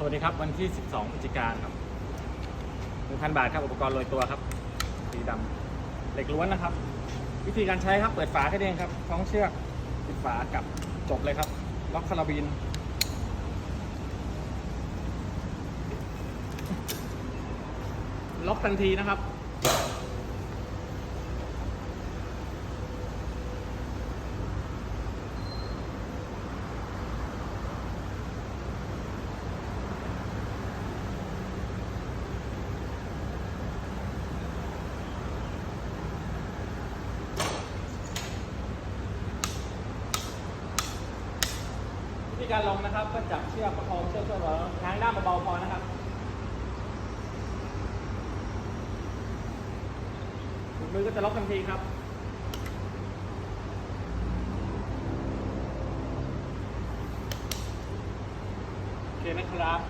สวัสดีครับ วันที่ 12พฤศจิกายนครับ1,000 บาทครับ อุปกรณ์โรยตัวครับ สีดำเหล็กล้วนนะครับ วิธีการใช้ครับ เปิดฝาแค่เองครับคล้องเชือกปิดฝากับจบเลยครับ ล็อกคาราบีนล็อกทันทีนะครับ ธีการลงนะครับ ก็จับเชือกประคองเชือกเชือกเราง้างด้ามเบาๆพอนะครับมือก็จะล็อกทันทีครับโอเคนะครับ